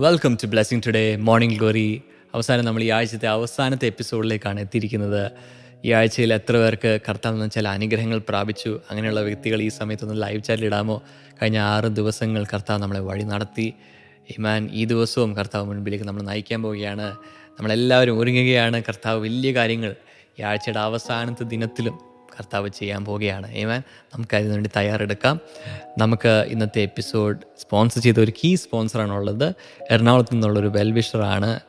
Welcome to blessing today morning glory അവസാനം നമ്മൾ ഈ ആഴ്ചത്തെ അവസാനത്തെ എപ്പിസോഡിലേക്കാണ് എത്തിയിരിക്കുന്നത്. ഈ ആഴ്ചയിൽ എത്ര പേർക്ക് കർത്താവ് എന്ന് ചില അനുഗ്രഹങ്ങൾ പ്രാപിച്ചു അങ്ങനെയുള്ള വ്യക്തികൾ ഈ സമയത്തൊന്ന് ലൈവ് ചാറ്റിൽ ഇടാമോ? കഴിഞ്ഞ ആറ് ദിവസങ്ങൾ കർത്താവ് നമ്മളെ വഴി നടത്തി. ഇമാൻ ഈ ദിവസവും കർത്താവ് മുൻപിലേക്ക് നമ്മൾ നയിക്കാൻ പോവുകയാണ്. നമ്മളെല്ലാവരും ഒരുങ്ങുകയാണ്. കർത്താവ് വലിയ കാര്യങ്ങൾ ഈ ആഴ്ചയുടെ അവസാനത്തെ ദിനത്തിലും കർത്താവ് ചെയ്യാൻ പോവുകയാണ്. ഏമാൻ നമുക്ക് അതിനു വേണ്ടി തയ്യാറെടുക്കാം. നമുക്ക് ഇന്നത്തെ എപ്പിസോഡ് സ്പോൺസർ ചെയ്ത ഒരു കീ സ്പോൺസറാണ് ഉള്ളത്. എറണാകുളത്ത് നിന്നുള്ളൊരു വെൽവിഷറാണ്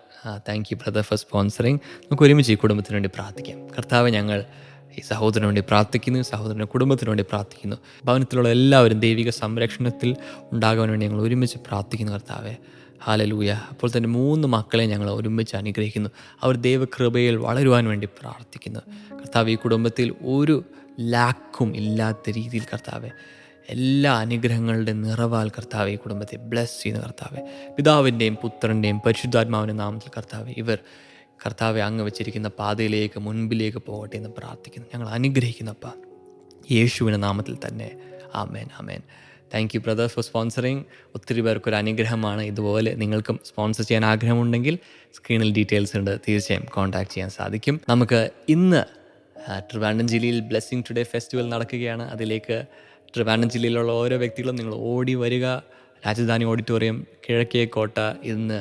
thank you brother for sponsoring നമുക്ക് ഒരുമിച്ച് ഈ കുടുംബത്തിന് വേണ്ടി പ്രാർത്ഥിക്കാം. കർത്താവ് ഞങ്ങൾ ഈ സഹോദരന് വേണ്ടി പ്രാർത്ഥിക്കുന്നു. സഹോദരന്റെ കുടുംബത്തിന് വേണ്ടി പ്രാർത്ഥിക്കുന്നു. ഭവനത്തിലുള്ള എല്ലാവരും ദൈവിക സംരക്ഷണത്തിൽ ഉണ്ടാകാൻ വേണ്ടി ഞങ്ങൾ ഒരുമിച്ച് പ്രാർത്ഥിക്കുന്നു കർത്താവെ. ഹാലലൂയ. അപ്പോൾ തന്നെ മൂന്ന് മക്കളെ ഞങ്ങൾ ഒരുമിച്ച് അനുഗ്രഹിക്കുന്നു. അവർ ദൈവകൃപയിൽ വളരുവാൻ വേണ്ടി പ്രാർത്ഥിക്കുന്നു. കർത്താവ് ഈ കുടുംബത്തിൽ ഒരു ലാക്കും ഇല്ലാത്ത രീതിയിൽ കർത്താവെ എല്ലാ അനുഗ്രഹങ്ങളുടെ നിറവാൽ കർത്താവ് ഈ കുടുംബത്തെ ബ്ലെസ് ചെയ്യുന്ന കർത്താവ്. പിതാവിന്റെയും പുത്രന്റെയും പരിശുദ്ധാത്മാവിന്റെ നാമത്തിൽ കർത്താവ് ഇവർ കർത്താവെ അങ്ങ് വെച്ചിരിക്കുന്ന പാതയിലേക്ക് മുൻപിലേക്ക് പോകട്ടെ എന്ന് പ്രാർത്ഥിക്കുന്നു. ഞങ്ങൾ അനുഗ്രഹിക്കുന്നപ്പ യേശുവിന്റെ നാമത്തിൽ തന്നെ. Amen amen. Thank you brothers for sponsoring ഒത്തിരി പേർക്ക് ഒരു അനുഗ്രഹമാണ് ഇതുപോലെ നിങ്ങൾക്കും സ്പോൺസർ ചെയ്യാൻ ആഗ്രഹമുണ്ടെങ്കിൽ സ്ക്രീനിൽ ഡീറ്റെയിൽസ് ഉണ്ട്. തീർച്ചയായും കോൺടാക്ട് ചെയ്യാൻ സാധിക്കും. നമുക്ക് ഇന്ന് ട്രിവാൻഡ്രം ജില്ലയിൽ ബ്ലെസ്സിങ് ടുഡേ ഫെസ്റ്റിവൽ നടക്കുകയാണ്. അതിലേക്ക് ട്രിവാൻഡ്രം ജില്ലയിലുള്ള ഓരോ വ്യക്തികളും നിങ്ങൾ ഓടി വരിക. രാജധാനി ഓഡിറ്റോറിയം കിഴക്കേ കോട്ട ഇന്ന്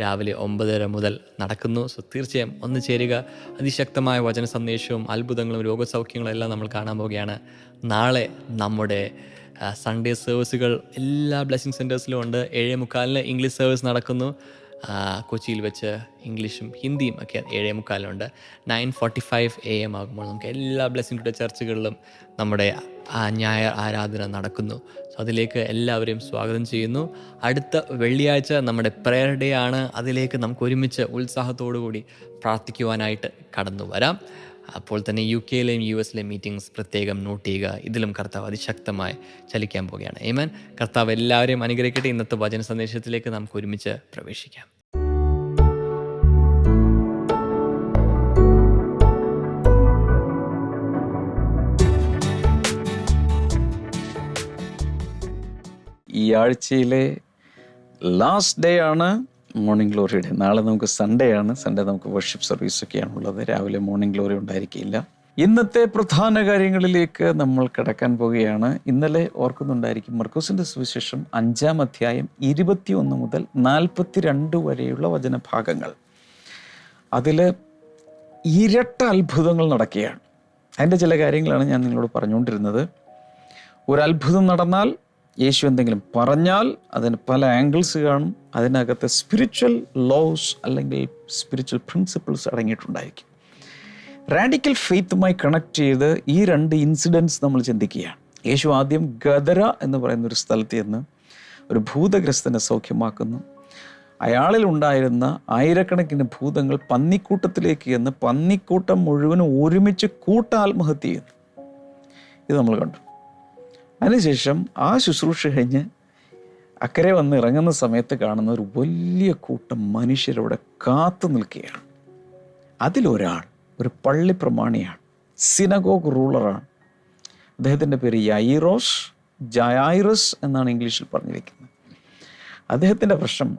രാവിലെ ഒമ്പതര മുതൽ നടക്കുന്നു. സോ തീർച്ചയായും ഒന്ന് ചേരുക. അതിശക്തമായ വചന സന്ദേശവും അത്ഭുതങ്ങളും രോഗസൗഖ്യങ്ങളും എല്ലാം നമ്മൾ കാണാൻ പോവുകയാണ്. നാളെ നമ്മുടെ സൺഡേ സർവീസുകൾ എല്ലാ ബ്ലെസ്സിങ് സെന്റേഴ്സിലും ഉണ്ട്. ഏഴേ മുക്കാലിന് ഇംഗ്ലീഷ് സർവീസ് നടക്കുന്നു. കൊച്ചിയിൽ വെച്ച് ഇംഗ്ലീഷും ഹിന്ദിയും ഒക്കെ ഏഴേ മുക്കാലുണ്ട് nine forty five A M ആകുമ്പോൾ നമുക്ക് എല്ലാ ബ്ലെസ്സിങ് ചർച്ചകളിലും നമ്മുടെ ഞായർ ആരാധന നടക്കുന്നു. സോ അതിലേക്ക് എല്ലാവരെയും സ്വാഗതം ചെയ്യുന്നു. അടുത്ത വെള്ളിയാഴ്ച നമ്മുടെ പ്രെയർ ഡേ ആണ്. അതിലേക്ക് നമുക്ക് ഒരുമിച്ച് ഉത്സാഹത്തോടു കൂടി പ്രാർത്ഥിക്കുവാനായിട്ട് കടന്നു വരാം. അപ്പോൾ തന്നെ യു കെയിലെയും യു എസിലെയും മീറ്റിംഗ്സ് പ്രത്യേകം നോട്ട് ചെയ്യുക. ഇതിലും കർത്താവ് അതിശക്തമായി ചലിക്കാൻ പോവുകയാണ്. ഏമൻ കർത്താവ് എല്ലാവരെയും അനുഗ്രഹിക്കട്ടെ. ഇന്നത്തെ വചന സന്ദേശത്തിലേക്ക് നമുക്ക് ഒരുമിച്ച് പ്രവേശിക്കാം. ഈ ആഴ്ചയിലെ ലാസ്റ്റ് ഡേ ആണ് മോർണിംഗ് ഗ്ലോറിയുടെ നാളെ നമുക്ക് സൺഡേ ആണ്. സൺഡേ നമുക്ക് വർഷിപ്പ് സർവീസ് ഒക്കെയാണ് ഉള്ളത്. രാവിലെ മോർണിംഗ് ഗ്ലോറി ഉണ്ടായിരിക്കില്ല. ഇന്നത്തെ പ്രധാന കാര്യങ്ങളിലേക്ക് നമ്മൾ കിടക്കാൻ പോവുകയാണ്. ഇന്നലെ ഓർക്കുന്നുണ്ടായിരിക്കും മർക്കൂസിന്റെ സുവിശേഷം അഞ്ചാം അധ്യായം ഇരുപത്തിയൊന്ന് മുതൽ നാൽപ്പത്തിരണ്ട് വരെയുള്ള വചനഭാഗങ്ങൾ. അതിൽ ഇരട്ട അത്ഭുതങ്ങൾ നടക്കുകയാണ്. അതിന്റെ ചില കാര്യങ്ങളാണ് ഞാൻ നിങ്ങളോട് പറഞ്ഞുകൊണ്ടിരുന്നത്. ഒരു അത്ഭുതം നടന്നാൽ യേശു എന്തെങ്കിലും പറഞ്ഞാൽ അതിന് പല ആംഗിൾസ് കാണും. അതിനകത്ത് സ്പിരിച്വൽ ലോസ് അല്ലെങ്കിൽ സ്പിരിച്വൽ പ്രിൻസിപ്പിൾസ് അടങ്ങിയിട്ടുണ്ടായിരിക്കും. റാഡിക്കൽ ഫെയ്ത്തുമായി കണക്ട് ചെയ്ത് ഈ രണ്ട് ഇൻസിഡൻസ് നമ്മൾ ചിന്തിക്കുകയാണ്. യേശു ആദ്യം ഗദര എന്ന് പറയുന്ന ഒരു സ്ഥലത്ത് നിന്ന് ഒരു ഭൂതഗ്രസ്തനെ സൗഖ്യമാക്കുന്നു. അയാളിൽ ഉണ്ടായിരുന്ന ആയിരക്കണക്കിന് ഭൂതങ്ങൾ പന്നിക്കൂട്ടത്തിലേക്ക് എന്ന് പന്നിക്കൂട്ടം മുഴുവനും ഒരുമിച്ച് കൂട്ട ആത്മഹത്യ ചെയ്യുന്നു. ഇത് നമ്മൾ കണ്ടു. അതിനുശേഷം ആ ശുശ്രൂഷ കഴിഞ്ഞ് അക്കരെ വന്ന് ഇറങ്ങുന്ന സമയത്ത് കാണുന്ന ഒരു വലിയ കൂട്ടം മനുഷ്യരവിടെ കാത്തു നിൽക്കുകയാണ്. അതിലൊരാൾ ഒരു പള്ളി പ്രമാണിയാണ് സിനഗോഗ് റൂളറാണ് അദ്ദേഹത്തിന്റെ പേര് യൈറോസ് ജയായിറസ് എന്നാണ് ഇംഗ്ലീഷിൽ പറഞ്ഞിരിക്കുന്നത്. അദ്ദേഹത്തിന്റെ പ്രശ്നം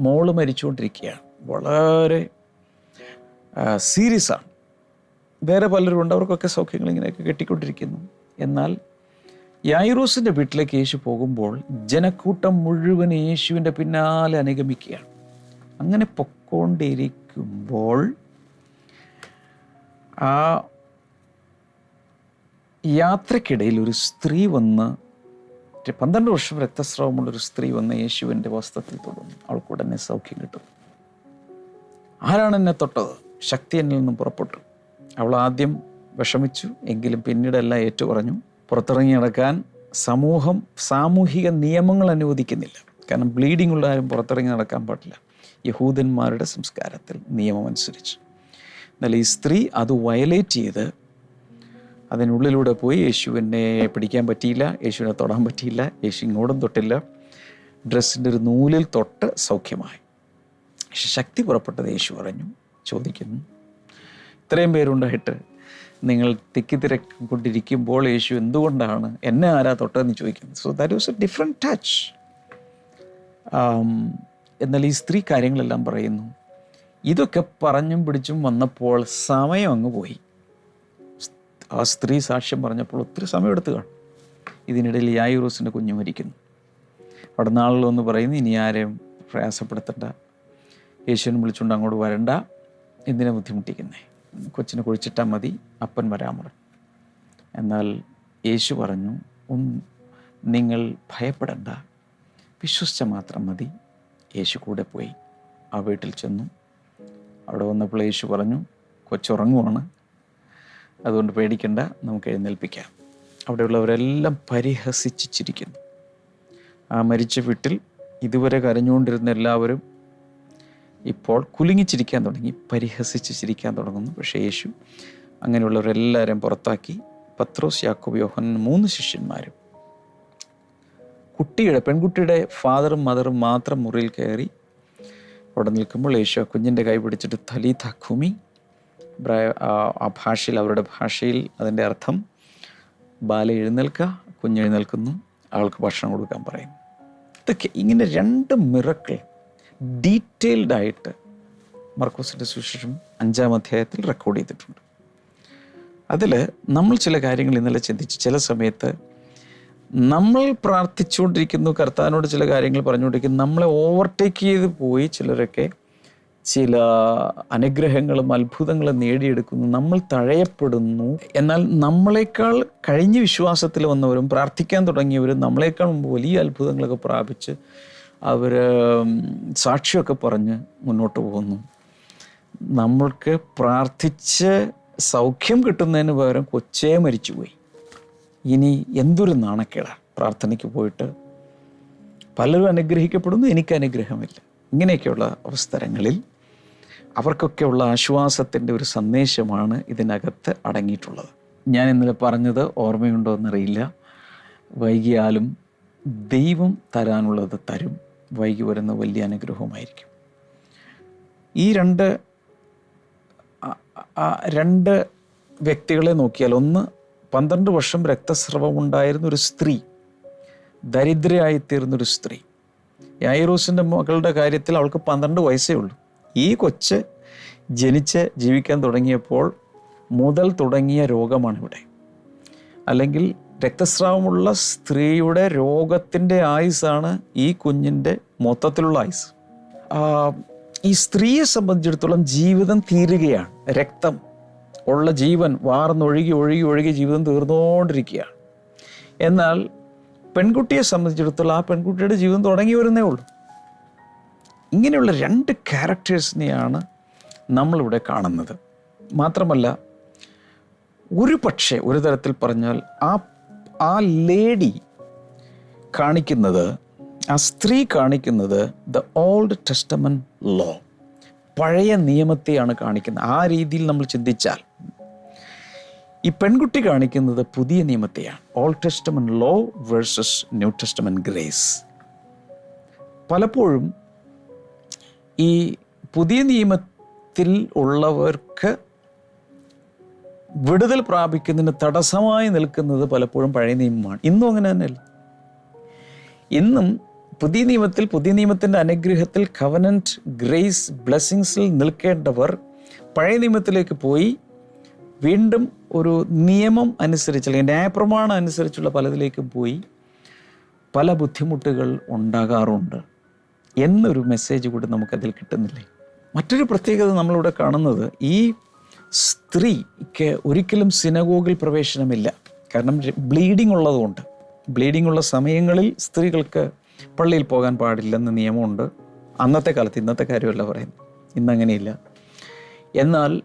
മോൾ മരിച്ചുകൊണ്ടിരിക്കുകയാണ്. വളരെ സീരിയസ് ആണ്. വേറെ പലരും ഉണ്ട് അവർക്കൊക്കെ സൗഖ്യങ്ങൾ ഇങ്ങനെയൊക്കെ കെട്ടിക്കൊണ്ടിരിക്കുന്നു. എന്നാൽ യായിറോസിന്റെ വീട്ടിലേക്ക് യേശു പോകുമ്പോൾ ജനക്കൂട്ടം മുഴുവൻ യേശുവിന്റെ പിന്നാലെ അനുഗമിക്കുകയാണ്. അങ്ങനെ പൊക്കോണ്ടിരിക്കുമ്പോൾ ആ യാത്രക്കിടയിൽ ഒരു സ്ത്രീ വന്ന് പന്ത്രണ്ട് വർഷം രക്തസ്രാവമുള്ള ഒരു സ്ത്രീ വന്ന് യേശുവിന്റെ വസ്ത്രത്തിൽ തൊടുന്നു. അവൾക്ക് ഉടനെ സൗഖ്യം കിട്ടും. ആരാണ് എന്നെ തൊട്ടത്? ശക്തി എന്നിൽ നിന്നും പുറപ്പെട്ടു. അവൾ ആദ്യം വിഷമിച്ചു എങ്കിലും പിന്നീടെല്ലാം ഏറ്റു ഏറ്റുപറഞ്ഞു പുറത്തിറങ്ങി നടക്കാൻ സമൂഹം സാമൂഹിക നിയമങ്ങൾ അനുവദിക്കുന്നില്ല. കാരണം ബ്ലീഡിംഗ് ഉള്ള ആരും പുറത്തിറങ്ങി നടക്കാൻ പാടില്ല. യഹൂദന്മാരുടെ സംസ്കാരത്തിൽ നിയമം അനുസരിച്ച്. എന്നാൽ ഈ സ്ത്രീ അത് വയലേറ്റ് ചെയ്ത് അതിനുള്ളിലൂടെ പോയി യേശുവിനെ പിടിക്കാൻ പറ്റിയില്ല യേശുവിനെ തൊടാൻ പറ്റിയില്ല യേശു ഇങ്ങോട്ടും തൊട്ടില്ല. ഡ്രസ്സിന്റെ ഒരു നൂലിൽ തൊട്ട് സൗഖ്യമായി. പക്ഷെ ശക്തി പുറപ്പെട്ടത് യേശു പറഞ്ഞു ചോദിക്കുന്നു ഇത്രയും പേരുണ്ടായിട്ട് നിങ്ങൾ തിക്കി തിക്കിത്തിരക്കൊണ്ടിരിക്കുമ്പോൾ യേശു എന്തുകൊണ്ടാണ് എന്നെ ആരാ തൊട്ടതെന്ന് ചോദിക്കുന്നത്? So that was a different touch എന്നാൽ ഈ സ്ത്രീ കാര്യങ്ങളെല്ലാം പറയുന്നു. ഇതൊക്കെ പറഞ്ഞും പിടിച്ചും വന്നപ്പോൾ സമയം അങ്ങ് പോയി. ആ സ്ത്രീ സാക്ഷ്യം പറഞ്ഞപ്പോൾ ഒത്തിരി സമയമെടുത്ത് കാണും. ഇതിനിടയിൽ യായൂറോസിന്റെ കുഞ്ഞു മരിക്കുന്നു. അവിടെ നാളിലൊന്ന് പറയുന്നു ഇനി ആരെയും പ്രയാസപ്പെടുത്തണ്ട. യേശുവിനെ വിളിച്ചുകൊണ്ട് അങ്ങോട്ട് വരണ്ട. എന്തിനാ ബുദ്ധിമുട്ടിക്കുന്നേ? കൊച്ചിനെ കുഴിച്ചിട്ടാൽ മതി അപ്പൻ പറഞ്ഞു എന്നാൽ യേശു പറഞ്ഞു നിങ്ങൾ ഭയപ്പെടണ്ട. വിശ്വസിച്ച മാത്രം മതി. യേശു കൂടെ പോയി. ആ വീട്ടിൽ ചെന്നു. അവിടെ വന്നപ്പോൾ യേശു പറഞ്ഞു കൊച്ചുറങ്ങുവാണ് അതുകൊണ്ട് പേടിക്കണ്ട നമുക്ക് എഴുന്നേൽപ്പിക്കാം. അവിടെയുള്ളവരെല്ലാം പരിഹസിച്ചിരിക്കുന്നു ആ മരിച്ച വീട്ടിൽ ഇതുവരെ കരഞ്ഞുകൊണ്ടിരുന്ന എല്ലാവരും ഇപ്പോൾ കുലുങ്ങിച്ചിരിക്കാൻ തുടങ്ങി പരിഹസിച്ച് ചിരിക്കാൻ തുടങ്ങുന്നു. പക്ഷേ യേശു അങ്ങനെയുള്ളവരെല്ലാവരും പുറത്താക്കി. പത്രോസ് യാക്കോബ് യോഹൻ മൂന്ന് ശിഷ്യന്മാരും. കുട്ടിയുടെ പെൺകുട്ടിയുടെ ഫാദറും മദറും മാത്രം മുറിയിൽ കയറി അവിടെ നിൽക്കുമ്പോൾ യേശു ആ കുഞ്ഞിന്റെ കൈ പിടിച്ചിട്ട് തലി തഖുമി ആ ഭാഷയിൽ അവരുടെ ഭാഷയിൽ അതിന്റെ അർത്ഥം ബാല എഴുന്നേൽക്കുക കുഞ്ഞെഴുന്നേൽക്കുന്നു ആൾക്ക് ഭക്ഷണം കൊടുക്കാൻ പറയും ഇതൊക്കെ ഇങ്ങനെ രണ്ട് മിറക്കിൾ ഡീറ്റെയിൽഡ് ആയിട്ട് മർക്കോസിന്റെ സുശേഷം അഞ്ചാം അധ്യായത്തിൽ റെക്കോർഡ് ചെയ്തിട്ടുണ്ട്. അതിൽ നമ്മൾ ചില കാര്യങ്ങൾ ഇന്നലെ ചിന്തിച്ച് ചില സമയത്ത് നമ്മൾ പ്രാർത്ഥിച്ചുകൊണ്ടിരിക്കുന്നു കർത്താവിനോട് ചില കാര്യങ്ങൾ പറഞ്ഞുകൊണ്ടിരിക്കുന്നു നമ്മളെ ഓവർടേക്ക് ചെയ്ത് പോയി ചിലരൊക്കെ ചില അനുഗ്രഹങ്ങളും അത്ഭുതങ്ങളും നേടിയെടുക്കുന്നു നമ്മൾ തഴയപ്പെടുന്നു. എന്നാൽ നമ്മളെക്കാൾ കഴിഞ്ഞ വിശ്വാസത്തിൽ വന്നവരും പ്രാർത്ഥിക്കാൻ തുടങ്ങിയവരും നമ്മളെക്കാൾ മുമ്പ് വലിയ അത്ഭുതങ്ങളൊക്കെ പ്രാപിച്ച് അവർ സാക്ഷിയൊക്കെ പറഞ്ഞ് മുന്നോട്ട് പോകുന്നു. നമ്മൾക്ക് പ്രാർത്ഥിച്ച് സൗഖ്യം കിട്ടുന്നതിന് പകരം കൊച്ചേ മരിച്ചുപോയി. ഇനി എന്തൊരു നാണക്കേടാണ് പ്രാർത്ഥനയ്ക്ക് പോയിട്ട്. പലരും അനുഗ്രഹിക്കപ്പെടുന്നു എനിക്ക് അനുഗ്രഹമില്ല. ഇങ്ങനെയൊക്കെയുള്ള അവസരങ്ങളിൽ അവർക്കൊക്കെയുള്ള ആശ്വാസത്തിന്റെ ഒരു സന്ദേശമാണ് ഇതിനകത്ത് അടങ്ങിയിട്ടുള്ളത്. ഞാൻ ഇന്നലെ പറഞ്ഞത് ഓർമ്മയുണ്ടോ എന്നറിയില്ല വൈകിയാലും ദൈവം തരാനുള്ളത് തരും. വൈകി വരുന്ന വലിയ അനുഗ്രഹവുമായിരിക്കും. ഈ രണ്ട് രണ്ട് വ്യക്തികളെ നോക്കിയാൽ ഒന്ന് പന്ത്രണ്ട് വർഷം രക്തസ്രവം ഉണ്ടായിരുന്ന ഒരു സ്ത്രീ ദരിദ്രയായിത്തീർന്നൊരു സ്ത്രീ. യായിറോസിന്റെ മകളുടെ കാര്യത്തിൽ അവൾക്ക് പന്ത്രണ്ട് വയസ്സേ ഉള്ളൂ. ഈ കൊച്ച് ജനിച്ച് ജീവിക്കാൻ തുടങ്ങിയപ്പോൾ മുതൽ തുടങ്ങിയ രോഗമാണ് ഇവിടെ അല്ലെങ്കിൽ രക്തസ്രാവമുള്ള സ്ത്രീയുടെ രോഗത്തിന്റെ ആയുസാണ് ഈ കുഞ്ഞിന്റെ മൊത്തത്തിലുള്ള ആയുസ് ഈ സ്ത്രീയെ സംബന്ധിച്ചിടത്തോളം ജീവിതം തീരുകയാണ്. രക്തം ഉള്ള ജീവൻ വാർന്നൊഴുകി ഒഴുകി ഒഴുകി ജീവിതം തീർന്നുകൊണ്ടിരിക്കുകയാണ്. എന്നാൽ പെൺകുട്ടിയെ സംബന്ധിച്ചിടത്തോളം ആ പെൺകുട്ടിയുടെ ജീവിതം തുടങ്ങി വരുന്നേ ഉള്ളൂ. ഇങ്ങനെയുള്ള രണ്ട് ക്യാരക്ടേഴ്സിനെയാണ് നമ്മളിവിടെ കാണുന്നത്. മാത്രമല്ല ഒരു പക്ഷേ ഒരു തരത്തിൽ പറഞ്ഞാൽ ആ ആ ലേഡി കാണിക്കുന്നത് ആ സ്ത്രീ കാണിക്കുന്നത് ദ ഓൾഡ് ടെസ്റ്റമൻ ലോ പഴയ നിയമത്തെയാണ് കാണിക്കുന്നത്. ആ രീതിയിൽ നമ്മൾ ചിന്തിച്ചാൽ ഈ പെൺകുട്ടി കാണിക്കുന്നത് പുതിയ നിയമത്തെയാണ്. Old testament law versus new testament grace പലപ്പോഴും ഈ പുതിയ നിയമത്തിൽ ഉള്ളവർക്ക് വിടുതൽ പ്രാപിക്കുന്നതിന് തടസ്സമായി നിൽക്കുന്നത് പലപ്പോഴും പഴയ നിയമമാണ്. ഇന്നും അങ്ങനെ തന്നെയല്ല? ഇന്നും പുതിയ നിയമത്തിൽ പുതിയ നിയമത്തിന്റെ അനുഗ്രഹത്തിൽ കവനന്റ് ഗ്രേസ് ബ്ലെസ്സിങ്സിൽ നിൽക്കേണ്ടവർ പഴയ നിയമത്തിലേക്ക് പോയി വീണ്ടും ഒരു നിയമം അനുസരിച്ച് അല്ലെങ്കിൽ ന്യായപ്രമാണം അനുസരിച്ചുള്ള പലതിലേക്കും പോയി പല ബുദ്ധിമുട്ടുകൾ ഉണ്ടാകാറുണ്ട് എന്നൊരു മെസ്സേജ് കൂടി നമുക്കതിൽ കിട്ടുന്നില്ലേ? മറ്റൊരു പ്രത്യേകത നമ്മളിവിടെ കാണുന്നത് ഈ സ്ത്രീക്ക് ഒരിക്കലും സിനഗോഗിൽ പ്രവേശനമില്ല. കാരണം ബ്ലീഡിംഗ് ഉള്ളതുകൊണ്ട്. ബ്ലീഡിംഗ് ഉള്ള സമയങ്ങളിൽ സ്ത്രീകൾക്ക് പള്ളിയിൽ പോകാൻ പാടില്ലെന്ന് നിയമമുണ്ട്. അന്നത്തെ കാലത്ത് ഇന്നത്തെ കാര്യമല്ല പറയുന്നത്. ഇന്നങ്ങനെയില്ല. എന്നാൽ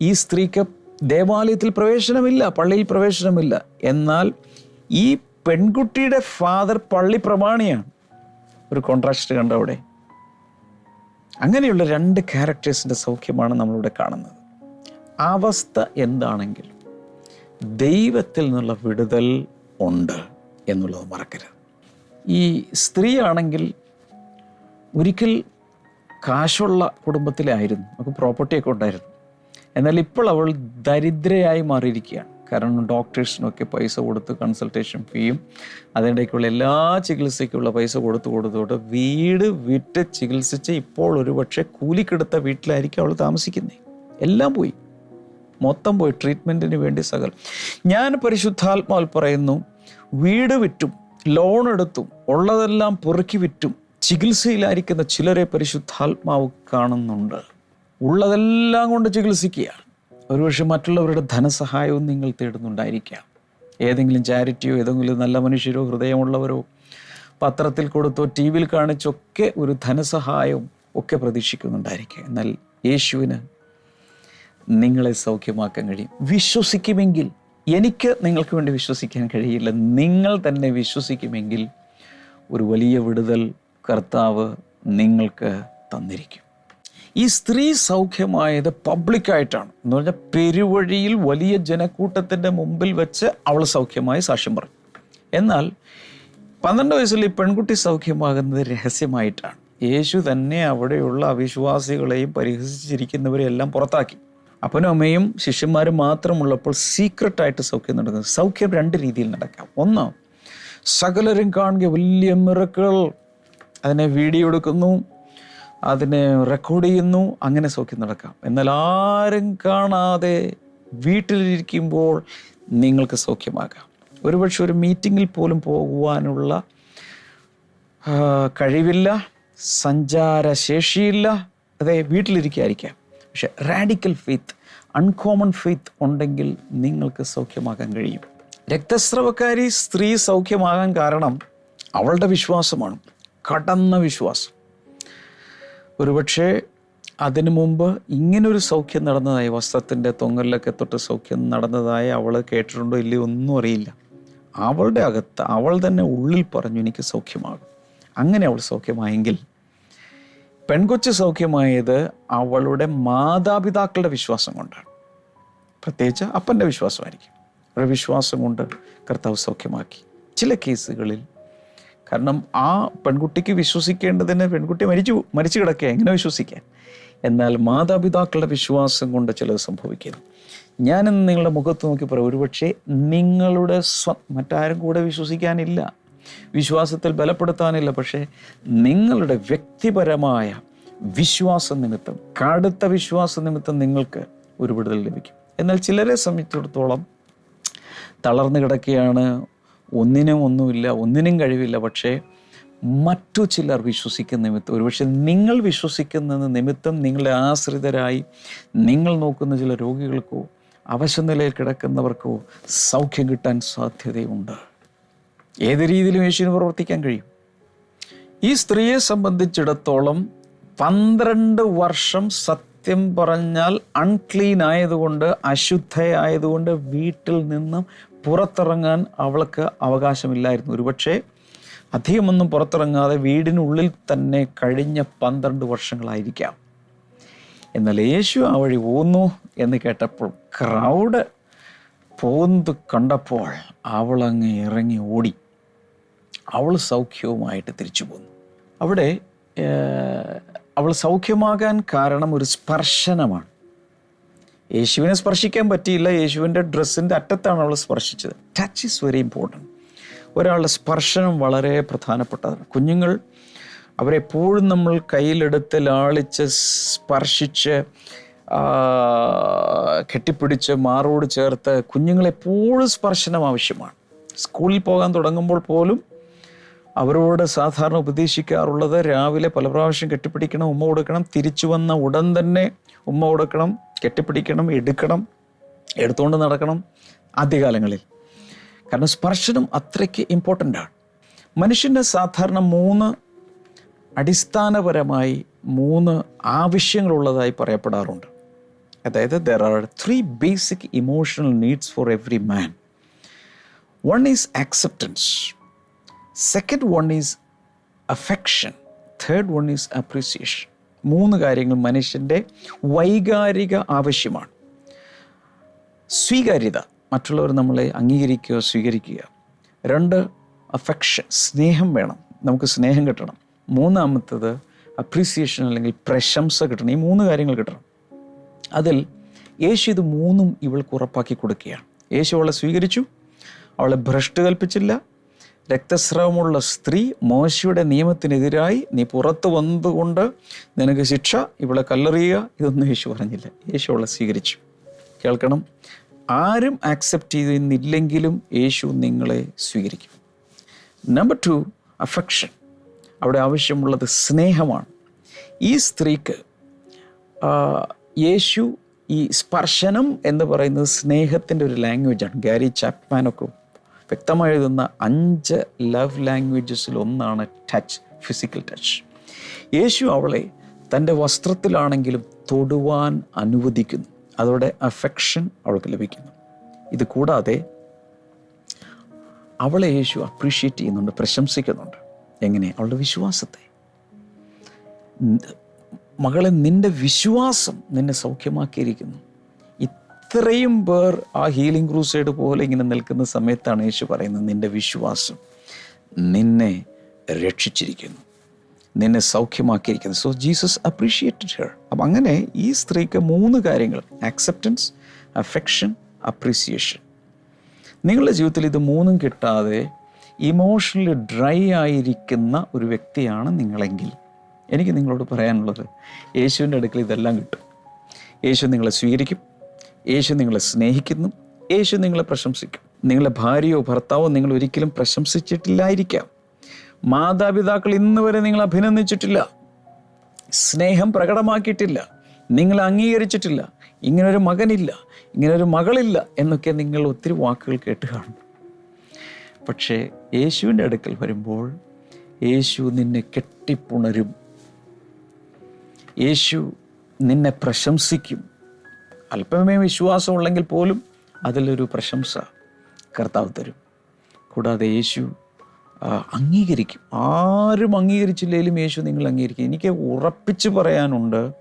ഈ സ്ത്രീക്ക് ദേവാലയത്തിൽ പ്രവേശനമില്ല പള്ളിയിൽ പ്രവേശനമില്ല. എന്നാൽ ഈ പെൺകുട്ടിയുടെ ഫാദർ പള്ളി പ്രമാണിയാണ്. ഒരു കോൺട്രാസ്റ്റ് കണ്ട അവിടെ? അങ്ങനെയുള്ള രണ്ട് ക്യാരക്ടേഴ്സിന്റെ സൗഖ്യമാണ് നമ്മളിവിടെ കാണുന്നത്. അവസ്ഥ എന്താണെങ്കിൽ ദൈവത്തിൽ നിന്നുള്ള വിടുതൽ ഉണ്ട് എന്നുള്ളത് മറക്കരുത്. ഈ സ്ത്രീ ആണെങ്കിൽ ഒരിക്കൽ കാശുള്ള കുടുംബത്തിലായിരുന്നു. നമുക്ക് പ്രോപ്പർട്ടിയൊക്കെ ഉണ്ടായിരുന്നു. എന്നാൽ ഇപ്പോൾ അവൾ ദരിദ്രയായി മാറിയിരിക്കുകയാണ്. കാരണം ഡോക്ടേഴ്സിനൊക്കെ പൈസ കൊടുത്ത് കൺസൾട്ടേഷൻ ഫീയും അതിനിടയ്ക്കുള്ള എല്ലാ ചികിത്സയ്ക്കുള്ള പൈസ കൊടുത്ത് കൊടുത്തോട്ട് വീട് വിറ്റ് ചികിത്സിച്ച് ഇപ്പോൾ ഒരുപക്ഷെ കൂലിക്കെടുത്ത വീട്ടിലായിരിക്കും അവൾ താമസിക്കുന്നത്. എല്ലാം പോയി. മൊത്തം പോയി ട്രീറ്റ്മെന്റിന് വേണ്ടി സകൽ ഞാൻ പരിശുദ്ധാത്മാവിൽ പറയുന്നു വീട് വിറ്റും ലോൺ എടുത്തും ഉള്ളതെല്ലാം പൊറുക്കി വിറ്റും ചികിത്സയിലായിരിക്കുന്ന ചിലരെ പരിശുദ്ധാത്മാവ് കാണുന്നുണ്ട്. ഉള്ളതെല്ലാം കൊണ്ട് ചികിത്സിക്കുകയാണ്. ഒരുപക്ഷെ മറ്റുള്ളവരുടെ ധനസഹായവും നിങ്ങൾ തേടുന്നുണ്ടായിരിക്കാം. ഏതെങ്കിലും ചാരിറ്റിയോ ഏതെങ്കിലും നല്ല മനുഷ്യരോ ഹൃദയമുള്ളവരോ പത്രത്തിൽ കൊടുത്തോ ടി വിയിൽ കാണിച്ചൊക്കെ ഒരു ധനസഹായവും ഒക്കെ പ്രതീക്ഷിക്കുന്നുണ്ടായിരിക്കുക എന്നാൽ യേശുവിന് നിങ്ങളെ സൗഖ്യമാക്കാൻ കഴിയും. വിശ്വസിക്കുമെങ്കിൽ എനിക്ക് നിങ്ങൾക്ക് വേണ്ടി വിശ്വസിക്കാൻ കഴിയില്ല. നിങ്ങൾ തന്നെ വിശ്വസിക്കുമെങ്കിൽ ഒരു വലിയ വിടുതൽ കർത്താവ് നിങ്ങൾക്ക് തന്നിരിക്കും. ഈ സ്ത്രീ സൗഖ്യമായത് പബ്ലിക്കായിട്ടാണ് എന്ന് പറഞ്ഞാൽ പെരുവഴിയിൽ വലിയ ജനക്കൂട്ടത്തിന്റെ മുമ്പിൽ വെച്ച് അവൾ സൗഖ്യമായി സാക്ഷ്യം പറഞ്ഞു എന്നാൽ പന്ത്രണ്ട് വയസ്സിൽ ഈ പെൺകുട്ടി സൗഖ്യമാകുന്നത് രഹസ്യമായിട്ടാണ്. യേശു തന്നെ അവിടെയുള്ള അവിശ്വാസികളെയും പരിഹസിച്ചിരിക്കുന്നവരെയും എല്ലാം പുറത്താക്കി. അപ്പനും അമ്മയും ശിഷ്യന്മാരും മാത്രമുള്ളപ്പോൾ സീക്രട്ടായിട്ട് സൗഖ്യം നടക്കുന്നത് സൗഖ്യം രണ്ട് രീതിയിൽ നടക്കാം. ഒന്ന് സകലരും കാണുക വലിയ മിറക്കുകൾ അതിനെ വീഡിയോ എടുക്കുന്നു അതിനെ റെക്കോർഡ് ചെയ്യുന്നു അങ്ങനെ സൗഖ്യം നടക്കാം. എന്നാൽ ആരും കാണാതെ വീട്ടിലിരിക്കുമ്പോൾ നിങ്ങൾക്ക് സൗഖ്യമാകാം. ഒരുപക്ഷെ ഒരു മീറ്റിങ്ങിൽ പോലും പോകുവാനുള്ള കഴിവില്ല സഞ്ചാരശേഷിയില്ല. അതെ വീട്ടിലിരിക്കായിരിക്കാം പക്ഷെ റാഡിക്കൽ ഫെയ്ത്ത് അൺകോമൺ ഫെയ്ത്ത് ഉണ്ടെങ്കിൽ നിങ്ങൾക്ക് സൗഖ്യമാകാൻ കഴിയും. രക്തസ്രവക്കാരി സ്ത്രീ സൗഖ്യമാകാൻ കാരണം അവളുടെ വിശ്വാസമാണ്. കടന്ന വിശ്വാസം. ഒരുപക്ഷെ അതിനു മുമ്പ് ഇങ്ങനൊരു സൗഖ്യം നടന്നതായി വസ്ത്രത്തിന്റെ തൊങ്ങലിലൊക്കെ തൊട്ട് സൗഖ്യം നടന്നതായി അവൾ കേട്ടിട്ടുണ്ടോ ഇല്ലയോ ഒന്നും അറിയില്ല. അവളുടെ അകത്ത് അവൾ തന്നെ ഉള്ളിൽ പറഞ്ഞു എനിക്ക് സൗഖ്യമാകും. അങ്ങനെ അവൾ സൗഖ്യമായെങ്കിൽ പെൺകൊച്ച് സൗഖ്യമായത് അവളുടെ മാതാപിതാക്കളുടെ വിശ്വാസം കൊണ്ടാണ്. പ്രത്യേകിച്ച് അപ്പന്റെ വിശ്വാസമായിരിക്കും. അവരുടെ വിശ്വാസം കൊണ്ട് കർത്താവ് സൗഖ്യമാക്കി. ചില കേസുകളിൽ കാരണം ആ പെൺകുട്ടിക്ക് വിശ്വസിക്കേണ്ടതിന് പെൺകുട്ടി മരിച്ചു മരിച്ചു കിടക്കുക എങ്ങനെ വിശ്വസിക്കാൻ? എന്നാൽ മാതാപിതാക്കളുടെ വിശ്വാസം കൊണ്ട് ചിലത് സംഭവിക്കുന്നു. ഞാനിന്ന് നിങ്ങളുടെ മുഖത്ത് നോക്കി പറയാം ഒരുപക്ഷെ നിങ്ങളുടെ സ്വ മറ്റാരും കൂടെ വിശ്വസിക്കാനില്ല. വിശ്വാസത്തിൽ ബലപ്പെടുത്താനില്ല പക്ഷേ നിങ്ങളുടെ വ്യക്തിപരമായ വിശ്വാസ നിമിത്തം കടുത്ത വിശ്വാസ നിമിത്തം നിങ്ങൾക്ക് ഒരു വിടുതൽ ലഭിക്കും. എന്നാൽ ചിലരെ സംബന്ധിച്ചിടത്തോളം തളർന്നു കിടക്കുകയാണ്. ഒന്നിനും ഒന്നുമില്ല ഒന്നിനും കഴിവില്ല പക്ഷേ മറ്റു ചിലർ വിശ്വസിക്കുന്ന നിമിത്തം ഒരുപക്ഷെ നിങ്ങൾ വിശ്വസിക്കുന്ന നിമിത്തം നിങ്ങളെ ആശ്രിതരായി നിങ്ങൾ നോക്കുന്ന ചില രോഗികൾക്കോ അവശനിലയിൽ കിടക്കുന്നവർക്കോ സൗഖ്യം കിട്ടാൻ സാധ്യതയുണ്ട്. ഏത് രീതിയിലും യേശുവിന് പ്രവർത്തിക്കാൻ കഴിയും. ഈ സ്ത്രീയെ സംബന്ധിച്ചിടത്തോളം പന്ത്രണ്ട് വർഷം സത്യം പറഞ്ഞാൽ അൺക്ലീൻ ആയതുകൊണ്ട് അശുദ്ധയായതുകൊണ്ട് വീട്ടിൽ നിന്നും പുറത്തിറങ്ങാൻ അവൾക്ക് അവകാശമില്ലായിരുന്നു. ഒരുപക്ഷെ അധികമൊന്നും പുറത്തിറങ്ങാതെ വീടിനുള്ളിൽ തന്നെ കഴിഞ്ഞ പന്ത്രണ്ട് വർഷങ്ങളായിരിക്കാം. എന്നാൽ യേശു ആ വഴി പോകുന്നു എന്ന് കേട്ടപ്പോൾ ക്രൗഡ് പോകുന്നത് കണ്ടപ്പോൾ അവളങ്ങ് ഇറങ്ങി ഓടി. അവൾ സൗഖ്യവുമായിട്ട് തിരിച്ചു പോന്നു. അവിടെ അവൾ സൗഖ്യമാകാൻ കാരണം ഒരു സ്പർശനമാണ്. യേശുവിനെ സ്പർശിക്കാൻ പറ്റിയില്ല. യേശുവിന്റെ ഡ്രസ്സിന്റെ അറ്റത്താണ് അവൾ സ്പർശിച്ചത്. ടച്ച് ഈസ് വെരി ഇമ്പോർട്ടന്റ് ഒരാളുടെ സ്പർശനം വളരെ പ്രധാനപ്പെട്ടതാണ്. കുഞ്ഞുങ്ങൾ അവരെപ്പോഴും നമ്മൾ കയ്യിലെടുത്ത് ലാളിച്ച് സ്പർശിച്ച് കെട്ടിപ്പിടിച്ച് മാറോട് ചേർത്ത് കുഞ്ഞുങ്ങളെപ്പോഴും സ്പർശനം ആവശ്യമാണ്. സ്കൂളിൽ പോകാൻ തുടങ്ങുമ്പോൾ പോലും അവരോട് സാധാരണ ഉപദേശിക്കാറുള്ളത് രാവിലെ പല പ്രാവശ്യം കെട്ടിപ്പിടിക്കണം ഉമ്മ കൊടുക്കണം തിരിച്ചു വന്ന ഉടൻ തന്നെ ഉമ്മ കൊടുക്കണം കെട്ടിപ്പിടിക്കണം എടുക്കണം എടുത്തുകൊണ്ട് നടക്കണം ആദ്യകാലങ്ങളിൽ. കാരണം സ്പർശനം അത്രയ്ക്ക് ഇമ്പോർട്ടന്റ് ആണ്. മനുഷ്യന്റെ സാധാരണ മൂന്ന് അടിസ്ഥാനപരമായി മൂന്ന് ആവശ്യങ്ങളുള്ളതായി പറയപ്പെടാറുണ്ട്. അതായത് there are three basic emotional needs for every man one is acceptance second one is affection third one is appreciation മൂന്ന് കാര്യങ്ങൾ മനുഷ്യന്റെ വൈകാരിക ആവശ്യമാണ്. സ്വീകാര്യത. മറ്റുള്ളവർ നമ്മളെ അംഗീകരിക്കുക സ്വീകരിക്കുക രണ്ട് അഫെക്ഷൻ സ്നേഹം വേണം. നമുക്ക് സ്നേഹം കിട്ടണം. മൂന്നാമത്തത് അപ്രീസിയേഷൻ അല്ലെങ്കിൽ പ്രശംസ കിട്ടണം. ഈ മൂന്ന് കാര്യങ്ങൾ കിട്ടണം. അതിൽ യേശു ഇത് മൂന്നും ഇവൾക്ക് ഉറപ്പാക്കി കൊടുക്കുകയാണ്. യേശു അവളെ സ്വീകരിച്ചു. അവളെ ഭ്രഷ്ട് കൽപ്പിച്ചില്ല. രക്തസ്രവമുള്ള സ്ത്രീ മോശയുടെ നിയമത്തിനെതിരായി നീ പുറത്ത് വന്നുകൊണ്ട് നിനക്ക് ശിക്ഷ ഇവിടെ കല്ലെറിയുക ഇതൊന്നും യേശു പറഞ്ഞില്ല. യേശു അവളെ സ്വീകരിച്ചു. കേൾക്കണം. ആരും ആക്സെപ്റ്റ് ചെയ്യുന്നില്ലെങ്കിലും യേശു നിങ്ങളെ സ്വീകരിക്കും. നമ്പർ ടു അഫക്ഷൻ അവിടെ ആവശ്യമുള്ളത് സ്നേഹമാണ്. ഈ സ്ത്രീക്ക് യേശു ഈ സ്പർശനം എന്ന് പറയുന്നത് സ്നേഹത്തിന്റെ ഒരു ലാംഗ്വേജാണ് ഗാരി ചാപ്മാനൊക്കെ വ്യക്തമായി എഴുതുന്ന അഞ്ച് ലവ് ലാംഗ്വേജസിൽ ഒന്നാണ് ടച്ച് ഫിസിക്കൽ ടച്ച് യേശു അവളെ തന്റെ വസ്ത്രത്തിലാണെങ്കിലും തൊടുവാൻ അനുവദിക്കുന്നു. അതോടെ അഫെക്ഷൻ അവൾക്ക് ലഭിക്കുന്നു. ഇത് കൂടാതെ അവളെ യേശു അപ്രീഷിയേറ്റ് ചെയ്യുന്നുണ്ട് പ്രശംസിക്കുന്നുണ്ട്. എങ്ങനെ? അവളുടെ വിശ്വാസത്തെ. മകളെ നിന്റെ വിശ്വാസം നിന്നെ സൗഖ്യമാക്കിയിരിക്കുന്നു. ഇത്രയും പേർ ആ ഹീലിംഗ് ക്രൂസൈഡ് പോലെ ഇങ്ങനെ നിൽക്കുന്ന സമയത്താണ് യേശു പറയുന്നത് നിന്റെ വിശ്വാസം നിന്നെ രക്ഷിച്ചിരിക്കുന്നു. നിന്നെ സൗഖ്യമാക്കിയിരിക്കുന്നു. സോ ജീസസ് അപ്രീഷിയേറ്റഡ് ഹെർ അപ്പം അങ്ങനെ ഈ സ്ത്രീക്ക് മൂന്ന് കാര്യങ്ങൾ ആക്സെപ്റ്റൻസ് അഫെക്ഷൻ അപ്രീസിയേഷൻ നിങ്ങളുടെ ജീവിതത്തിൽ ഇത് മൂന്നും കിട്ടാതെ ഇമോഷണലി ഡ്രൈ ആയിരിക്കുന്ന ഒരു വ്യക്തിയാണ് നിങ്ങളെങ്കിൽ. എനിക്ക് നിങ്ങളോട് പറയാനുള്ളത് യേശുവിന്റെ അടുക്കൽ ഇതെല്ലാം കിട്ടും. യേശു നിങ്ങളെ സ്വീകരിക്കും. യേശു നിങ്ങളെ സ്നേഹിക്കുന്നു. യേശു നിങ്ങളെ പ്രശംസിക്കും. നിങ്ങളുടെ ഭാര്യയോ ഭർത്താവോ നിങ്ങൾ ഒരിക്കലും പ്രശംസിച്ചിട്ടില്ലായിരിക്കാം. മാതാപിതാക്കൾ ഇന്ന് വരെ നിങ്ങൾ അഭിനന്ദിച്ചിട്ടില്ല. സ്നേഹം പ്രകടമാക്കിയിട്ടില്ല. നിങ്ങൾ അംഗീകരിച്ചിട്ടില്ല. ഇങ്ങനൊരു മകനില്ല. ഇങ്ങനൊരു മകളില്ല എന്നൊക്കെ നിങ്ങൾ ഒത്തിരി വാക്കുകൾ കേട്ട് കാണും പക്ഷേ യേശുവിന്റെ അടുക്കൽ വരുമ്പോൾ യേശു നിന്നെ കെട്ടിപ്പുണരും. യേശു നിന്നെ പ്രശംസിക്കും. അല്പമേ വിശ്വാസമുള്ളെങ്കിൽ പോലും അതിലൊരു പ്രശംസ കർത്താവ് തരും. കൂടാതെ യേശു അംഗീകരിക്കും. ആരും അംഗീകരിച്ചില്ലെങ്കിലും യേശു നിങ്ങൾ അംഗീകരിക്കും. എനിക്ക് ഉറപ്പിച്ച് പറയാനുണ്ട്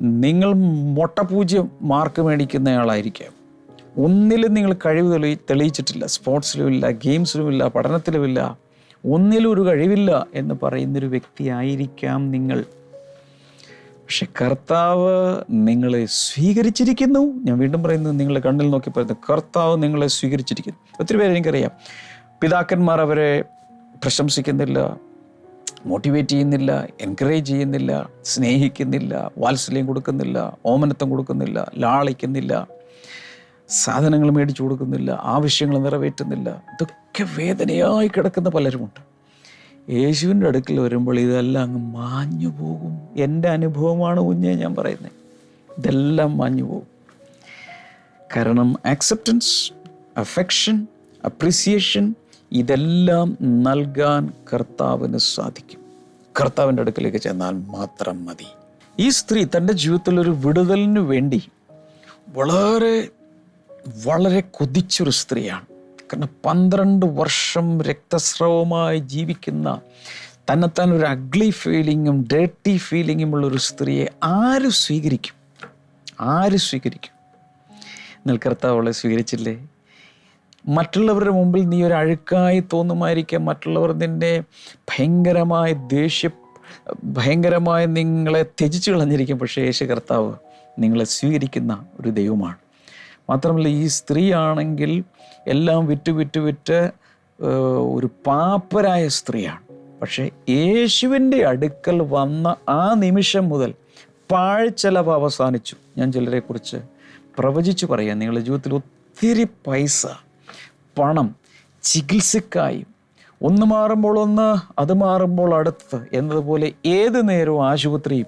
നിങ്ങൾ മൊട്ടപൂജ്യം മാർക്ക് മേടിക്കുന്നയാളായിരിക്കാം. ഒന്നിലും നിങ്ങൾ കഴിവ് തെളി തെളിയിച്ചിട്ടില്ല. സ്പോർട്സിലുമില്ല ഗെയിംസിലുമില്ല പഠനത്തിലുമില്ല. ഒന്നിലും ഒരു കഴിവില്ല എന്ന് പറയുന്നൊരു വ്യക്തിയായിരിക്കാം നിങ്ങൾ. പക്ഷെ കർത്താവ് നിങ്ങളെ സ്വീകരിച്ചിരിക്കുന്നു. ഞാൻ വീണ്ടും പറയുന്നത് നിങ്ങളെ കണ്ണിൽ നോക്കി പറയുന്നത് കർത്താവ് നിങ്ങളെ സ്വീകരിച്ചിരിക്കുന്നു. ഒത്തിരി പേര് എനിക്കറിയാം. പിതാക്കന്മാർ അവരെ പ്രശംസിക്കുന്നില്ല മോട്ടിവേറ്റ് ചെയ്യുന്നില്ല എൻകറേജ് ചെയ്യുന്നില്ല സ്നേഹിക്കുന്നില്ല വാത്സല്യം കൊടുക്കുന്നില്ല ഓമനത്വം കൊടുക്കുന്നില്ല ലാളിക്കുന്നില്ല സാധനങ്ങൾ മേടിച്ചു കൊടുക്കുന്നില്ല ആവശ്യങ്ങൾ നിറവേറ്റുന്നില്ല. ഇതൊക്കെ വേദനയായി കിടക്കുന്ന പലരുമുണ്ട്. യേശുവിന്റെ അടുക്കൽ വരുമ്പോൾ ഇതെല്ലാം അങ്ങ് മാഞ്ഞു പോകും. എന്റെ അനുഭവമാണ് കുഞ്ഞെ ഞാൻ പറയുന്നത് ഇതെല്ലാം മാഞ്ഞു പോകും. കാരണം ആക്സെപ്റ്റൻസ് അഫെക്ഷൻ അപ്രിസിയേഷൻ ഇതെല്ലാം നൽകാൻ കർത്താവിന് സാധിക്കും. കർത്താവിന്റെ അടുക്കലേക്ക് ചെന്നാൽ മാത്രം മതി. ഈ സ്ത്രീ തന്റെ ജീവിതത്തിൽ ഒരു വിടുതലിന് വേണ്ടി വളരെ വളരെ കൊതിച്ചൊരു സ്ത്രീയാണ്. കാരണം പന്ത്രണ്ട് വർഷം രക്തസ്രവമായി ജീവിക്കുന്ന തന്നെത്താൻ ഒരു അഗ്ലി ഫീലിങ്ങും ഡേർട്ടി ഫീലിങ്ങും ഉള്ള ഒരു സ്ത്രീയെ ആര് സ്വീകരിക്കും? ആര് സ്വീകരിക്കും? എന്നാൽ കർത്താവ് അവളെ സ്വീകരിച്ചില്ലേ? മറ്റുള്ളവരുടെ മുമ്പിൽ നീ ഒരു അഴുക്കായി തോന്നുമായിരിക്കാം. മറ്റുള്ളവർ നിന്നെ ഭയങ്കരമായ ദേഷ്യ ഭയങ്കരമായി നിങ്ങളെ ത്യജിച്ചു കളഞ്ഞിരിക്കും. പക്ഷേ യേശു കർത്താവ് നിങ്ങളെ സ്വീകരിക്കുന്ന ഒരു ദൈവമാണ്. മാത്രമല്ല ഈ സ്ത്രീ ആണെങ്കിൽ എല്ലാം വിറ്റ് വിറ്റ് വിറ്റ് ഒരു പാപ്പരായ സ്ത്രീയാണ്. പക്ഷേ യേശുവിന്റെ അടുക്കൽ വന്ന ആ നിമിഷം മുതൽ പാഴ്ചെലവ് അവസാനിച്ചു. ഞാൻ ചിലരെക്കുറിച്ച് പ്രവചിച്ചു പറയാം. നിങ്ങളുടെ ജീവിതത്തിൽ ഒത്തിരി പൈസ പണം ചികിത്സക്കായി ഒന്ന് മാറുമ്പോൾ ഒന്ന് അത് മാറുമ്പോൾ അടുത്തത്. എന്നതുപോലെ ഏത് നേരവും ആശുപത്രിയും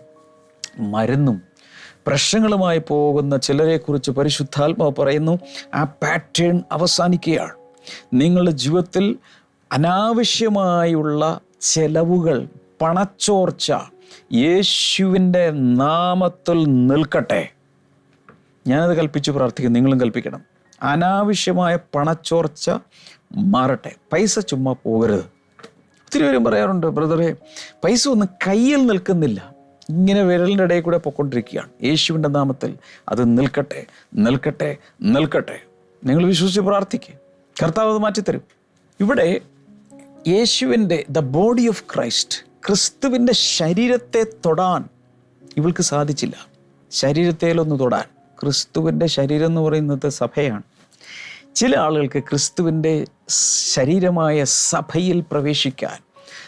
മരുന്നും പ്രശ്നങ്ങളുമായി പോകുന്ന ചിലരെക്കുറിച്ച് പരിശുദ്ധാത്മാവ് പറയുന്നു ആ പാറ്റേൺ അവസാനിക്കുകയാണ്. നിങ്ങളുടെ ജീവിതത്തിൽ അനാവശ്യമായുള്ള ചെലവുകൾ പണച്ചോർച്ച യേശുവിന്റെ നാമത്തിൽ നിൽക്കട്ടെ. ഞാനത് കൽപ്പിച്ചു പ്രാർത്ഥിക്കും നിങ്ങളും കൽപ്പിക്കണം. അനാവശ്യമായ പണച്ചോർച്ച മാറട്ടെ. പൈസ ചുമ്മാ പോകരുത്. ഒത്തിരി പേരും പറയാറുണ്ട് ബ്രദറെ പൈസ ഒന്നും കയ്യിൽ നിൽക്കുന്നില്ല. ഇങ്ങനെ വിരലിന്റെ ഇടയിൽ കൂടെ പൊക്കൊണ്ടിരിക്കുകയാണ് യേശുവിന്റെ നാമത്തിൽ അത് നിൽക്കട്ടെ നിൽക്കട്ടെ നിൽക്കട്ടെ. നിങ്ങൾ വിശ്വസിച്ച് പ്രാർത്ഥിക്കുക കർത്താവ് അത് മാറ്റിത്തരും. ഇവിടെ യേശുവിന്റെ ദ ബോഡി ഓഫ് ക്രൈസ്റ്റ് ക്രിസ്തുവിന്റെ ശരീരത്തെ തൊടാൻ ഇവൾക്ക് സാധിച്ചില്ല. ശരീരത്തേലൊന്ന് തൊടാൻ. ക്രിസ്തുവിന്റെ ശരീരം എന്ന് പറയുന്നത് സഭയാണ്. ചില ആളുകൾക്ക് ക്രിസ്തുവിന്റെ ശരീരമായ സഭയിൽ പ്രവേശിക്കാൻ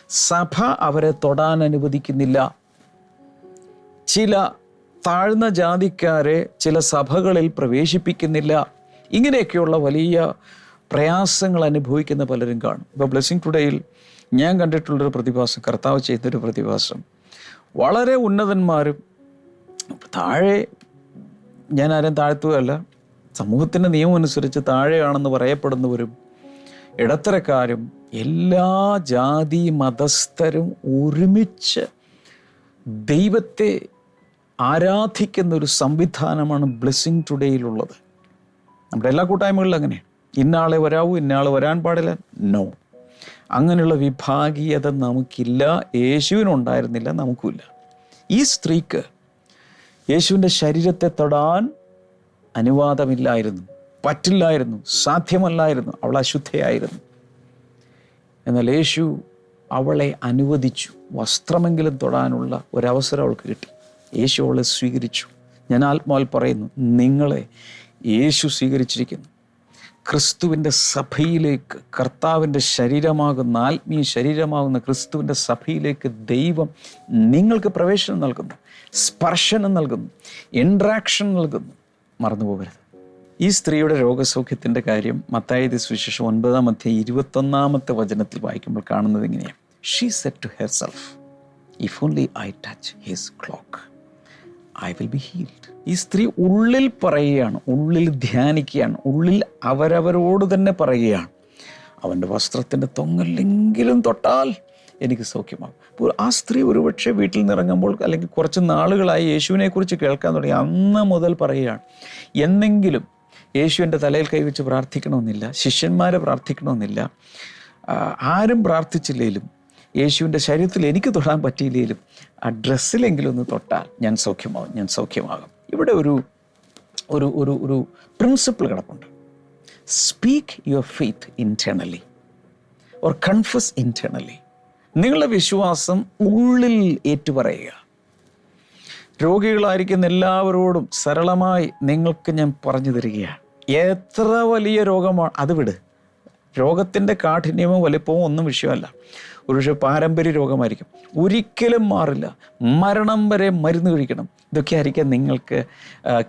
സഭ അവരെ തൊടാൻ അനുവദിക്കുന്നില്ല. ചില താഴ്ന്ന ജാതിക്കാരെ ചില സഭകളിൽ പ്രവേശിപ്പിക്കുന്നില്ല. ഇങ്ങനെയൊക്കെയുള്ള വലിയ പ്രയാസങ്ങൾ അനുഭവിക്കുന്ന പലരും കാണും. ഇപ്പോൾ ബ്ലെസ്സിങ് ടുഡേയിൽ ഞാൻ കണ്ടിട്ടുള്ളൊരു പ്രതിഭാസം കർത്താവ് ചെയ്തൊരു പ്രതിഭാസം. വളരെ ഉന്നതന്മാരും താഴെ ഞാൻ ആരും താഴ്ത്തുകയല്ല സമൂഹത്തിന്റെ നിയമം അനുസരിച്ച് താഴെയാണെന്ന് പറയപ്പെടുന്നവരും ഇടത്തരക്കാരും എല്ലാ ജാതി മതസ്ഥരും ഒരുമിച്ച് ദൈവത്തെ ആരാധിക്കുന്ന ഒരു സംവിധാനമാണ് ബ്ലെസ്സിങ് ടുഡേയിലുള്ളത് നമ്മുടെ എല്ലാ കൂട്ടായ്മകളിലും അങ്ങനെ ഇന്നാളെ വരാവൂ ഇന്നാളെ വരാൻ പാടില്ല. നോ അങ്ങനെയുള്ള വിഭാഗീയത നമുക്കില്ല യേശുവിനുണ്ടായിരുന്നില്ല നമുക്കുമില്ല. ഈ സ്ത്രീക്ക് യേശുവിന്റെ ശരീരത്തെ തൊടാൻ അനുവാദമില്ലായിരുന്നു പറ്റില്ലായിരുന്നു സാധ്യമല്ലായിരുന്നു അവൾ അശുദ്ധയായിരുന്നു. എന്നാൽ യേശു അവളെ അനുവദിച്ചു വസ്ത്രമെങ്കിലും തൊടാനുള്ള ഒരവസരം അവൾക്ക് കിട്ടി. യേശു അവളെ സ്വീകരിച്ചു. ഞാൻ ആത്മാവിൽ പറയുന്നു നിങ്ങളെ യേശു സ്വീകരിച്ചിരിക്കുന്നു. ക്രിസ്തുവിന്റെ സഭയിലേക്ക് കർത്താവിന്റെ ശരീരമാകുന്ന ആത്മീയ ശരീരമാകുന്ന ക്രിസ്തുവിന്റെ സഭയിലേക്ക് ദൈവം നിങ്ങൾക്ക് പ്രവേശനം നൽകുന്നു സ്പർശനം നൽകുന്നു ഇൻട്രാക്ഷൻ നൽകുന്നു. മറന്നുപോകരുത്. ഈ സ്ത്രീയുടെ രോഗസൗഖ്യത്തിന്റെ കാര്യം മത്തായത് സുവിശേഷം ഒൻപതാം അധ്യായം ഇരുപത്തൊന്നാമത്തെ വചനത്തിൽ വായിക്കുമ്പോൾ കാണുന്നത് ഇങ്ങനെയാണ്. She said to herself if only I touch his cloak I will be healed ഈ സ്ത്രീ ഉള്ളിൽ പറയുകയാണ് ഉള്ളിൽ ധ്യാനിക്കുകയാണ് ഉള്ളിൽ അവരവരോട് തന്നെ പറയുകയാണ്. അവന്റെ വസ്ത്രത്തിന്റെ തൊങ്ങലെങ്കിലും തൊട്ടാൽ എനിക്ക് സൗഖ്യമാകും. അപ്പോൾ ആ സ്ത്രീ ഒരുപക്ഷെ വീട്ടിൽ നിന്ന് ഇറങ്ങുമ്പോൾ അല്ലെങ്കിൽ കുറച്ച് നാളുകളായി യേശുവിനെക്കുറിച്ച് കേൾക്കാൻ തുടങ്ങി അന്ന് മുതൽ പറയുകയാണ് എന്നെങ്കിലും യേശുവിന്റെ തലയിൽ കൈവച്ച് പ്രാർത്ഥിക്കണമെന്നില്ല ശിഷ്യന്മാരെ പ്രാർത്ഥിക്കണമെന്നില്ല ആരും പ്രാർത്ഥിച്ചില്ലെങ്കിലും യേശുവിന്റെ ശരീരത്തിൽ എനിക്ക് തൊടാൻ പറ്റിയില്ലെങ്കിലും ആ ഡ്രസ്സിലെങ്കിലും ഒന്ന് തൊട്ടാൽ ഞാൻ സൗഖ്യമാകും ഞാൻ സൗഖ്യമാകും. ഇവിടെ ഒരു ഒരു ഒരു ഒരു പ്രിൻസിപ്പിൾ കിടപ്പുണ്ട്. Speak your faith internally or confess internally നിങ്ങളുടെ വിശ്വാസം ഉള്ളിൽ ഏറ്റുപറയുക. രോഗികളായിരിക്കുന്ന എല്ലാവരോടും സരളമായി നിങ്ങൾക്ക് ഞാൻ പറഞ്ഞു തരികയാണ്. എത്ര വലിയ രോഗമാണ് അത് വിട്. രോഗത്തിന്റെ കാഠിന്യമോ വലിപ്പമോ ഒന്നും വിഷയമല്ല. ഒരുപക്ഷെ പാരമ്പര്യ രോഗമായിരിക്കും. ഒരിക്കലും മാറില്ല. മരണം വരെ മരുന്ന് കഴിക്കണം. ഇതൊക്കെ ആയിരിക്കാം നിങ്ങൾക്ക്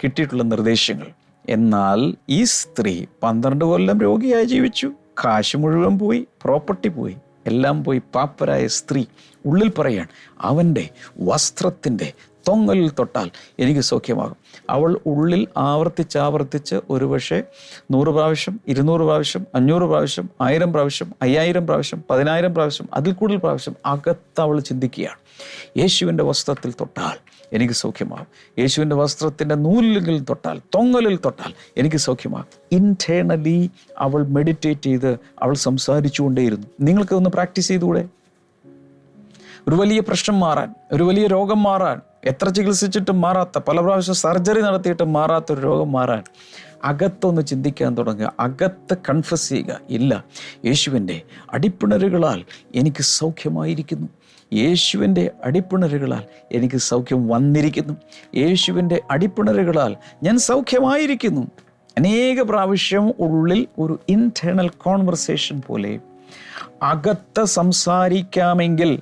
കിട്ടിയിട്ടുള്ള നിർദ്ദേശങ്ങൾ. എന്നാൽ ഈ സ്ത്രീ പന്ത്രണ്ട് കൊല്ലം രോഗിയായി ജീവിച്ചു. കാശ് മുഴുവൻ പോയി പ്രോപ്പർട്ടി പോയി. എല്ലാം പോയി പാപ്പരായ സ്ത്രീ. ഉള്ളിൽ പറയാണ് അവന്റെ വസ്ത്രത്തിന്റെ തൊങ്ങലിൽ തൊട്ടാൽ എനിക്ക് സൗഖ്യമാകും. അവൾ ഉള്ളിൽ ആവർത്തിച്ചാവർത്തിച്ച് ആവർത്തിച്ച് ഒരുപക്ഷെ നൂറ് പ്രാവശ്യം ഇരുന്നൂറ് പ്രാവശ്യം അഞ്ഞൂറ് പ്രാവശ്യം ആയിരം പ്രാവശ്യം അയ്യായിരം പ്രാവശ്യം പതിനായിരം പ്രാവശ്യം അതിൽ കൂടുതൽ പ്രാവശ്യം അകത്ത് അവൾ ചിന്തിക്കുകയാണ്. യേശുവിന്റെ വസ്ത്രത്തിൽ തൊട്ടാൽ എനിക്ക് സൗഖ്യമാകും. യേശുവിന്റെ വസ്ത്രത്തിന്റെ നൂലിൽ തൊട്ടാൽ തൊങ്ങലിൽ തൊട്ടാൽ എനിക്ക് സൗഖ്യമാകും. ഇന്റേർണലി അവൾ മെഡിറ്റേറ്റ് ചെയ്ത് അവൾ സംസാരിച്ചുകൊണ്ടേയിരുന്നു. നിങ്ങൾക്ക് ഒന്ന് പ്രാക്ടീസ് ചെയ്തുകൂടെ? ഒരു വലിയ പ്രശ്നം മാറാൻ ഒരു വലിയ രോഗം മാറാൻ എത്ര ചികിത്സിച്ചിട്ടും മാറാത്ത പല പ്രാവശ്യം സർജറി നടത്തിയിട്ടും മാറാത്ത ഒരു രോഗം മാറാൻ അകത്തൊന്ന് ചിന്തിക്കാൻ തുടങ്ങുക. അകത്ത് കൺഫസ് ചെയ്യുക. ഇല്ല യേശുവിന്റെ അടിപ്പിണരുകളാൽ എനിക്ക് സൗഖ്യമായിരിക്കുന്നു. യേശുവിന്റെ അടിപ്പിണരുകളാൽ എനിക്ക് സൗഖ്യം വന്നിരിക്കുന്നു. യേശുവിന്റെ അടിപ്പിണരുകളാൽ ഞാൻ സൗഖ്യമായിരിക്കുന്നു. അനേക പ്രാവശ്യം ഉള്ളിൽ ഒരു ഇന്റേർണൽ കോൺവെർസേഷൻ പോലെ അകത്ത് സംസാരിക്കാമെങ്കിൽ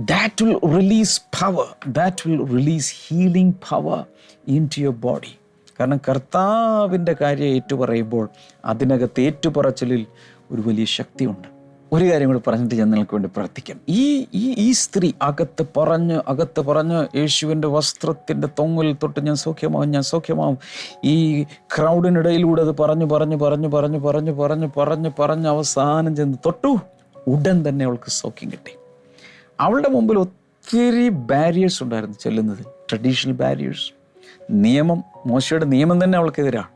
that will release power. That will release healing power into your body. കാരണം കർത്താവിന്റെ കാര്യം ഏറ്റുപറയുമ്പോൾ അതിനകത്ത് ഏറ്റുപറച്ചിലിൽ ഒരു വലിയ ശക്തിയുണ്ട്. ഒരു കാര്യം കൂടി പറഞ്ഞിട്ട് ഞാൻ നിങ്ങൾക്ക് വേണ്ടി പ്രാർത്ഥിക്കാം. ഈ ഈ ഈ സ്ത്രീ അകത്ത് പറഞ്ഞ് അകത്ത് പറഞ്ഞ് യേശുവിന്റെ വസ്ത്രത്തിന്റെ തൊങ്ങൽ തൊട്ട് ഞാൻ സൗഖ്യമാവും ഞാൻ സൗഖ്യമാവും. ഈ ക്രൗഡിനിടയിലൂടെ അത് പറഞ്ഞു പറഞ്ഞു പറഞ്ഞു പറഞ്ഞു പറഞ്ഞു പറഞ്ഞു പറഞ്ഞു പറഞ്ഞ് അവസാനം ചെന്ന് തൊട്ടു. ഉടൻ തന്നെ അവൾക്ക് സൗഖ്യം കിട്ടി. അവളുടെ മുമ്പിൽ ഒത്തിരി ബാരിയേഴ്സ് ഉണ്ടായിരുന്നു ചെല്ലുന്നത്. ട്രഡീഷണൽ ബാരിയേഴ്സ് നിയമം മോശയുടെ നിയമം തന്നെ അവൾക്കെതിരാണ്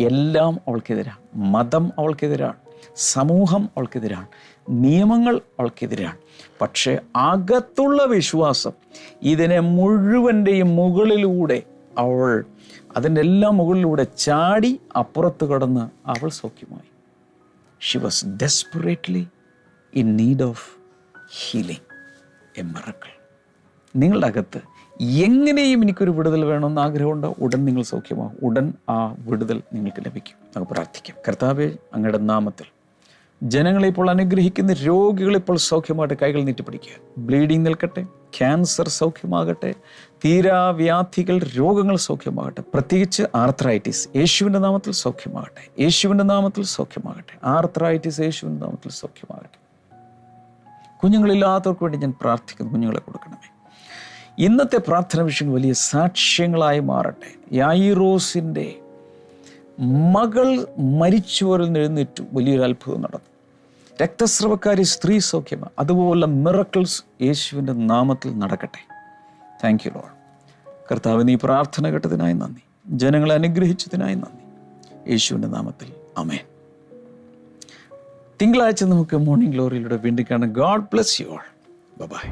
എല്ലാം അവൾക്കെതിരാണ് മതം അവൾക്കെതിരാണ് സമൂഹം അവൾക്കെതിരാണ് നിയമങ്ങൾ അവൾക്കെതിരാണ് പക്ഷേ അകത്തുള്ള വിശ്വാസം ഇതിനെ മുഴുവന്റെയും മുകളിലൂടെ അവൾ അതിന്റെ എല്ലാം മുകളിലൂടെ ചാടി അപ്പുറത്ത് കടന്ന് അവൾ സൗഖ്യമായി. She was desperately in need of healing a miracle നിങ്ങളുടെ അകത്ത് എങ്ങനെയും എനിക്കൊരു വിടുതൽ വേണമെന്ന് ആഗ്രഹമുണ്ട്? ഉടൻ നിങ്ങൾ സൗഖ്യമാകും ഉടൻ ആ വിടുതൽ നിങ്ങൾക്ക് ലഭിക്കും. നമുക്ക് പ്രാർത്ഥിക്കാം. കർത്താവെ അങ്ങയുടെ നാമത്തിൽ ജനങ്ങളെ ഇപ്പോൾ അനുഗ്രഹിക്കുന്ന രോഗികളെ ഇപ്പോൾ സൗഖ്യമായിട്ട് കൈകൾ നീട്ടിപ്പിടിക്കുക ബ്ലീഡിങ് നിൽക്കട്ടെ ക്യാൻസർ സൗഖ്യമാകട്ടെ തീരാവ്യാധികൾ രോഗങ്ങൾ സൗഖ്യമാകട്ടെ പ്രത്യേകിച്ച് ആർത്രൈറ്റിസ് യേശുവിന്റെ നാമത്തിൽ സൗഖ്യമാകട്ടെ യേശുവിന്റെ നാമത്തിൽ സൗഖ്യമാകട്ടെ ആർത്രൈറ്റിസ് യേശുവിന്റെ നാമത്തിൽ സൗഖ്യമാകട്ടെ. കുഞ്ഞുങ്ങളില്ലാത്തവർക്ക് വേണ്ടി ഞാൻ പ്രാർത്ഥിക്കുന്നു കുഞ്ഞുങ്ങളെ കൊടുക്കണമേ. ഇന്നത്തെ പ്രാർത്ഥന വിഷയങ്ങൾ വലിയ സാക്ഷ്യങ്ങളായി മാറട്ടെ. യായിറോസിന്റെ മകൾ മരിച്ചവരിൽ നിന്ന് എഴുന്നേറ്റു. വലിയൊരു അത്ഭുതം നടന്നു. രക്തസ്രവക്കാരി സ്ത്രീ സൗഖ്യം. അതുപോലെ മിറക്കിൾസ് യേശുവിന്റെ നാമത്തിൽ നടക്കട്ടെ. താങ്ക് യു ലോൾ കർത്താവിന് ഈ പ്രാർത്ഥന കേട്ടതിനായി നന്ദി. ജനങ്ങളെ അനുഗ്രഹിച്ചതിനായി നന്ദി. യേശുവിന്റെ നാമത്തിൽ. അമേൻ തിങ്കളാഴ്ച നമുക്ക് മോർണിംഗ് ഗ്ലോറിയിലൂടെ വീണ്ടും കാണാം. God bless you all bye